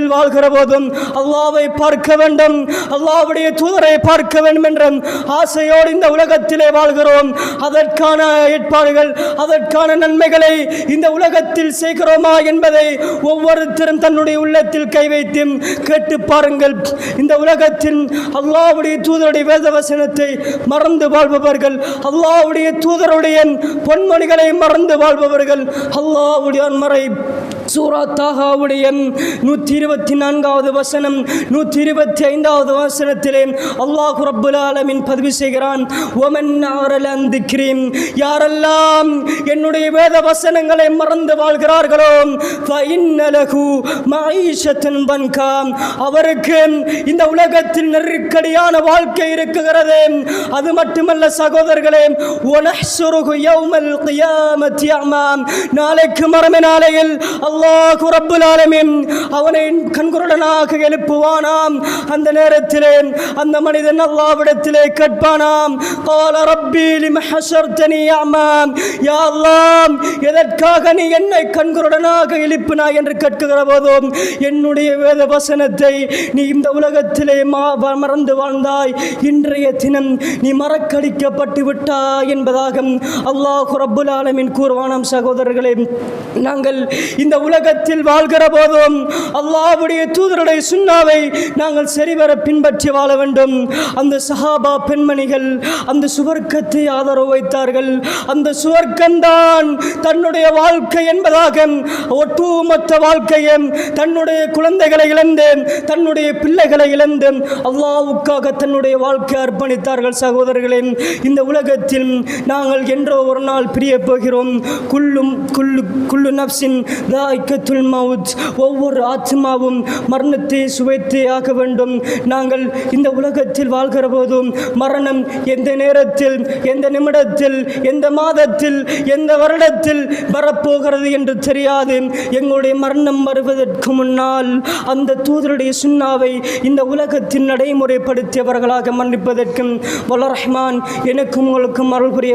உலகத்தில் வாழ்கிற போதும் அல்லாவை பார்க்க வேண்டும். அல்லாவுடைய தூதரை பார்க்க வேண்டும் என்ற ஆசையோடு இந்த உலகத்திலே வாழ்கிறோம். அதற்கான ஏற்பாடுகள் அதற்கான நன்மைகளை இந்த உலகத்தில் செய்கிறோமா என்பதை ஒவ்வொருத்தரும் தன்னுடைய உள்ளத்தில் கை வைத்து கேட்டு பாருங்கள். இந்த உலகத்தில் அல்லாவுடைய தூதருடைய வேத வசனத்தை மறந்து வாழ்பவர்கள் அல்லாவுடைய தூதருடைய பொன்மொழிகளை மறந்து வாழ்பவர்கள் அல்லாவுடைய மறை சூரா தாகாவுடைய நூற்றி இருபத்தி நான்காவது வசனம் நூற்றி இருபத்தி ஐந்தாவது வசனத்திலே அல்லாஹு ரப்புல் ஆலமின் பதிவு செய்கிறான் ஒமன் ஆரலந்திக்கிறேன் யாரெல்லாம் என்னுடைய வேத வசனங்களை மறந்து வாழ்கிறார்களோ அவருக்கு இந்த உலகத்தில் நெருக்கடியான வாழ்க்கை இருக்குகிறது. அது மட்டுமல்ல சகோதரர்களே நாளைக்கு மரம நாளையில் அல்லாஹ் ரப்புல் ஆலமீன் அவனை கண்குருடனாக எழுப்புவானாம் அந்த நேரத்திலே அந்த மனிதன் அல்லாவிடத்திலே கேட்பானாம் قال ربي لم حشرتني أعمى يا الله எதற்காக நீ என்னை கண்குருடனாக எழுப்பினாய் என்று கேட்கிற போதும் என்னுடைய வேத வசனத்தை நீ இந்த உலகத்திலே மா- மறந்து வாழ்ந்தாய் இன்றைய தினம் நீ மறக்கடிக்கப்பட்டு விட்டாய் என்பதாக அல்லாஹ் ரப்புல் ஆலமீன் கூறுவானாம் சகோதரர்களே நாங்கள் இந்த உலகத்தில் வாழ்கிற போதும் அல்லாவுடைய தூதருடைய சுண்ணாவை நாங்கள் சரிவர பின்பற்றி வாழ வேண்டும். அந்த சஹாபா பெண்மணிகள் அந்த சுவர்க்கத்தை ஆதரவு வைத்தார்கள். அந்த சுவர்க்கம்தான் தன்னுடைய வாழ்க்கை என்பதாக ஒட்டுமொத்த வாழ்க்கையை தன்னுடைய குழந்தைகளை இழந்து தன்னுடைய பிள்ளைகளை இழந்து அல்லாவுக்காக தன்னுடைய வாழ்க்கை அர்ப்பணித்தார்கள் சகோதரர்களே. இந்த உலகத்தில் நாங்கள் என்றோ ஒரு நாள் பிரிய போகிறோம். குல்லும் குல்லு குல்லு நப்சின் தாய்க்கத்துல் மவுத். ஒவ்வொரு ஆத்மாவும் மரணத்தை சுவைத்தே ஆக வேண்டும். நாங்கள் இந்த உலகத்தில் வாழ்கிற போதும் மரணம் எந்த நேரத்தில் எந்த நிமிடத்தில் எந்த மாதத்தில் எந்த வருடத்தில் வரப்போகிறது என்று தெரியாது. எங்களுடைய மரணம் வருவதற்கு முன்னால் அந்த தூதருடைய சுண்ணாவை இந்த உலகத்தில் நடைமுறைப்படுத்தியவர்களாக மன்னிப்பதற்கும் வல்ல ரஹ்மான் எனக்கும் உங்களுக்கும் அருள் புரிய